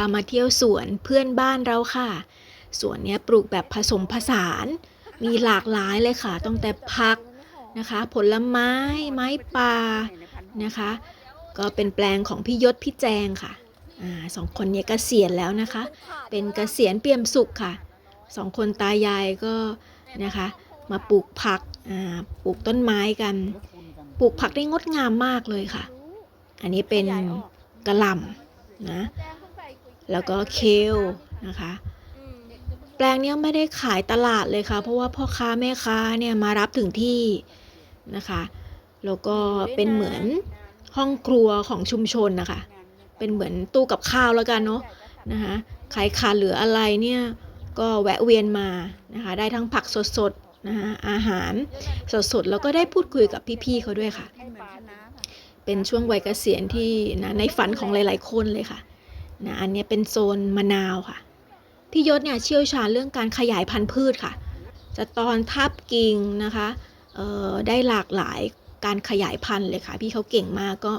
ามาเที่ยวสวนเพื่อนบ้านเราค่ะ สวนเนี้ยปลูกแบบผสมผสาน มีหลากหลายเลยค่ะ ตั้งแต่ผักนะคะ ผลไม้ ไม้ป่านะคะ ก็เป็นแปลงของพี่ยศพี่แจงค่ะอสองคนนี้เกษียณแล้วนะคะ เป็นเกษียณเปี่ยมสุขค่ะ สองคนตายายก็นะคะ มาปลูกผัก ปลูกต้นไม้กัน ปลูกผักได้งดงามมากเลยค่ะ อันนี้เป็นกระหล่ำนะ แล้วก็เคลนะคะ แปลงนี้ไม่ได้ขายตลาดเลยค่ะ เพราะว่าพ่อค้าแม่ค้าเนี่ยมารับถึงที่นะคะ แล้วก็เป็นเหมือนห้องครัวของชุมชนนะคะ เป็นเหมือนตู้กับข้าวแล้วกันเนาะนะคะใครขาดเหลืออะไรเนี่ยก็แวะเวียนมานะคะ ได้ทั้งผักสดๆนะคะอาหารสดๆ แล้วก็ได้พูดคุยกับพี่ๆเขาด้วยค่ะ เป็นช่วงวัยเกษียณที่นะในฝันของหลายๆคนเลยค่ะ นะอันนี้เป็นโซนมะนาวค่ะ พี่ยศเนี่ยเชี่ยวชาญเรื่องการขยายพันธุ์พืชค่ะ จะตอนทับกิ่งนะคะได้หลากหลายการขยายพันธุ์เลยค่ะ พี่เขาเก่งมากก็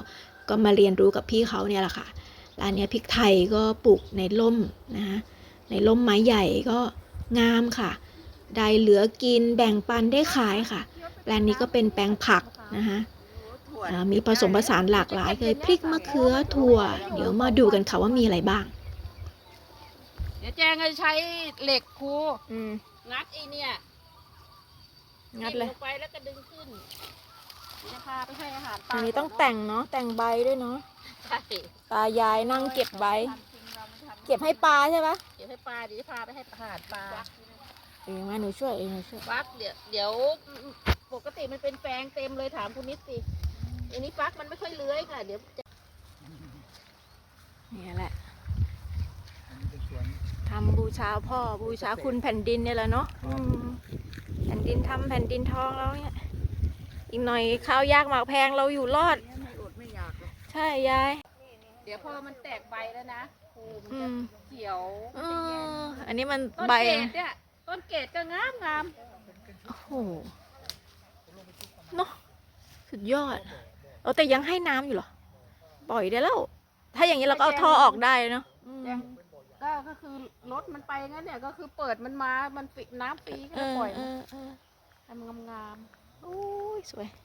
ก็มาเรียนรู้กับพี่เขาเนี่ยแหละค่ะแล้วอันนี้พริกไทยก็ปลูกในร่มนะคะในร่มไม้ใหญ่ก็งามค่ะ ได้เหลือกินแบ่งปันได้ขายค่ะแปลงนี้ก็เป็นแปลงผักนะคะ มีผสมผสานหลากหลายเลยพริกมะเขือถั่ว เดี๋ยวมาดูกันค่ะว่ามีอะไรบ้าง เดี๋ยวแจงจะใช้เหล็กครูอืมงัดไอ้เนี่ยงัดเลยงไปแล้วก็ดึงขึ้นเดี๋ยวจะพาไปให้อาหารปลาอันนี้ต้องแต่งเนาะแต่งใบด้วยเนาะใช่ตายายนั่งเก็บใบ เก็บให้ปลาใช่ปะเดี๋ยวให้ปลาเดี๋ยวจะพาไปให้อาหารปลาเองมาหนูช่วยเองหนูช่วยฟักเดี๋ยวเดี๋ยว ปกติมันเป็นแปลงเต็มเลยถามคุณนิดสิ อันนี้ฟักมันไม่ค่อยเลื้อยค่ะ เดี๋ยวจะนี่แหละทำบูชาพ่อบูชาคุณแผ่นดินเนี่ยแหละเนาะอืมแผ่นดินทำแผ่นดินทองแล้วเนี่ย อีกหน่อยข้าวยากหมากแพงเราอยู่รอด ไม่อดไม่อยากเลยใช่ยาย เดี๋ยวพอมันแตกใบแล้วนะครูมันอืจะม เขียวเอมันจะแย่ออันนี้มันต้นใบ เกดเนี่ยต้นเกดก็งามงามโอ้โหเนาะสุดยอด เออแต่ยังให้น้ำอยู่เหรอ ปล่อยได้แล้ว ถ้าอย่างนี้เราก็เอาท่อออกได้เนาะอืม ยังก็ก็คือรถมันไปงั้นเนี่ยก็คือเปิดมันมา มันปิดน้ำฟรีก็เออปล่อยเอมันอเออให้มันงามโอ้ยสวยๆ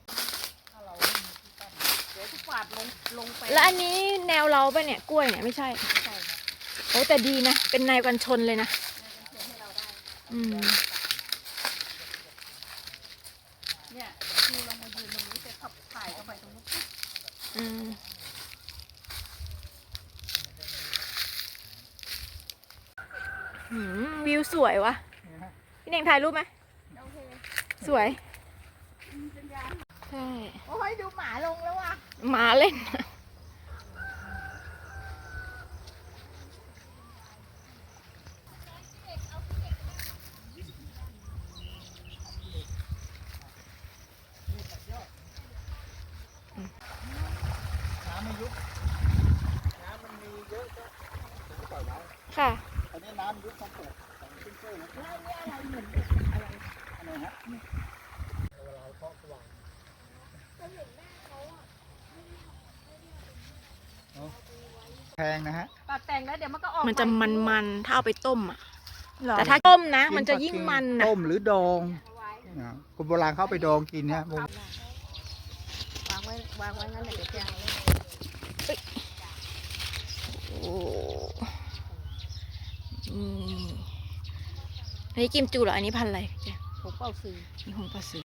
เดี๋ยวทุกฝาดลงลงไปแล้วอันนี้แนวเราปะเนี่ยกล้วยเนี่ยไม่ใช่ใช่ค่ะโอ้แต่ดีนะ เป็นนายกันชนเลยนะให้เราได้อืม เนี่ยคือลงมายืนตรงนี้จะขับถ่ายเข้าไปตรงนู้น อืม หืมวิวสวยวะพี่เน่งถ่ายรูปไหมโอเคสวยเป็นยางใช่โอ้ยดูหมาลงแล้วว่ะหมาเล่นน้ำ ไม่ยุบน้ำมันมีเยอะก็ผมก็ปล่อยไว้ค่ะตอนนี้น้ำยุบต้องเปิดสองชิ้นเชื่อนะอะไรฮะเวลาเคาะสว่างแพงนะฮะตัดแต่งแล้วเดี๋ยวมันก็ออกมันจะใหมันๆถ้าเอาไปต้มอะ แต่ถ้าต้มนะ มันจะยิ่งมันนะต้มหรือดองเอาไว้นะคนโบราณเข้าไปดองกินเนี่ยผมวางไว้วางไว้งั้นแหละเดี๋ยวแจงโอ้ อืมอันนี้กิมจูเหรอ อันนี้พันธุ์อะไรผมเป่าซื้อนี่หงปลาสือ